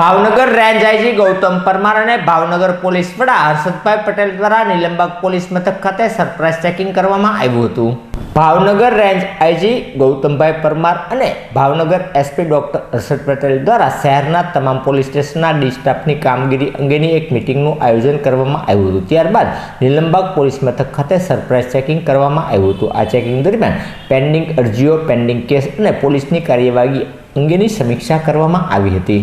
Bhavnagar range IG Gautam Parmar અને Bhavnagar police વડા હર્ષદભાઈ પટેલ દ્વારા નિલંબક પોલીસ મથક ખાતે સરપ્રાઇઝ ચેકિંગ કરવામાં આવ્યું હતું. ભાવનગર રેન્જ આઈજી ગૌતમભાઈ પરમાર અને ભાવનગર એસપી ડોક્ટર હર્ષદ પટેલ દ્વારા શહેરના તમામ પોલીસ સ્ટેશનના ડિસ્ટાફની કામગીરી અંગેની એક મિટિંગનું આયોજન કરવામાં આવ્યું હતું. ત્યારબાદ નિલંબક પોલીસ મથક ખાતે સરપ્રાઇઝ ચેકિંગ કરવામાં આવ્યું હતું. આ ચેકિંગ દરમિયાન પેન્ડિંગ અરજીઓ, પેન્ડિંગ કેસ અને પોલીસની કાર્યવાહી અંગેની સમીક્ષા કરવામાં આવી હતી.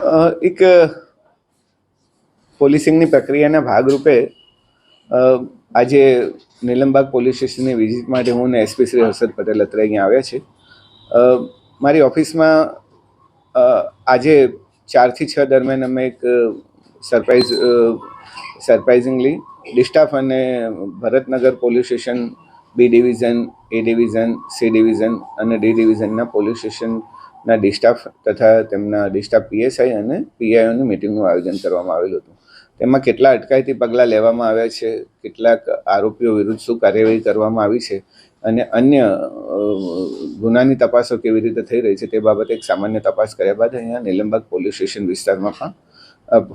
એક પોલીસિંગની પ્રક્રિયાના ભાગરૂપે આજે નીલમબાગ પોલીસ સ્ટેશનની વિઝિટ માટે હું ને એસપી શ્રી હર્ષદ પટેલ અત્રે અહીંયા આવ્યા છે મારી ઓફિસમાં આજે ચારથી છ દરમિયાન અમે એક સરપ્રાઇઝ સરપ્રાઇઝિંગલી ડિસ્ટાફ અને Bharatnagar police station B division A division C division અને ડી ડિવિઝનના પોલીસ સ્ટેશનના ડિસ્ટાફ તથા તેમના ડિસ્ટાફ પીએસઆઈ અને પીઆઈઓની મિટિંગનું આયોજન કરવામાં આવેલું હતું. તેમાં કેટલા અટકાયતી પગલાં લેવામાં આવ્યા છે, કેટલાક આરોપીઓ વિરુદ્ધ શું કાર્યવાહી કરવામાં આવી છે અને અન્ય ગુનાની તપાસો કેવી રીતે થઈ રહી છે તે બાબતે એક સામાન્ય તપાસ કર્યા બાદ અહીંયા નીલમબાગ પોલીસ સ્ટેશન વિસ્તારમાં પણ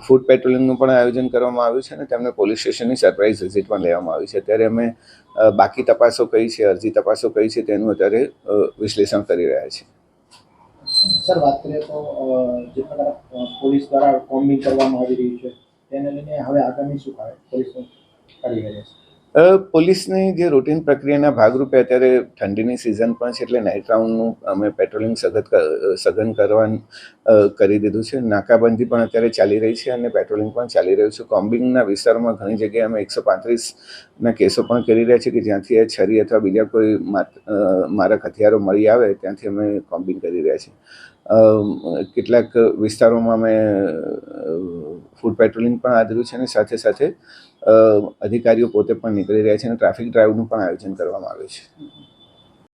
ફૂડ પેટ્રોલિંગનું પણ આયોજન કરવામાં આવ્યું છે અને તેમને પોલીસ સ્ટેશનની સરપ્રાઇઝ વિઝિટ પણ લેવામાં આવી છે. અત્યારે અમે બાકી તપાસો કઈ છે, અરજી તપાસો કઈ છે તેનું અત્યારે વિશ્લેષણ કરી રહ્યા છીએ. સર, વાત કરીએ તો જે પ્રકાર પોલીસ દ્વારા કોમ્બિંગ કરવામાં આવી રહ્યું છે, તેને લઈને હવે આગામી શું કરે? પોલીસનું કાર્યવાહી રહેશે પોલીસની જે રૂટીન પ્રક્રિયાના ભાગરૂપે અત્યારે ઠંડીની સિઝન પણ છે એટલે નાઇટ રાઉન્ડનું અમે પેટ્રોલિંગ સઘન સઘન કરવાનું કરી દીધું છે. નાકાબંધી પણ અત્યારે ચાલી રહી છે અને પેટ્રોલિંગ પણ ચાલી રહ્યું છે. કોમ્બિંગના વિસ્તારમાં ઘણી જગ્યાએ અમે એકસો પાંત્રીસના કેસો પણ કરી રહ્યા છીએ કે જ્યાંથી એ છરી અથવા બીજા કોઈ મારક હથિયારો મળી આવે ત્યાંથી અમે કોમ્બિંગ કરી રહ્યા છીએ. કેટલાક વિસ્તારોમાં અમે ફૂડ પેટ્રોલિંગ પણ આદર્યું છે અને સાથે સાથે અધિકારીઓ પોતે પણ નીકળી રહ્યા છે અને ટ્રાફિક ડ્રાઈવનું પણ આયોજન કરવામાં આવ્યું છે.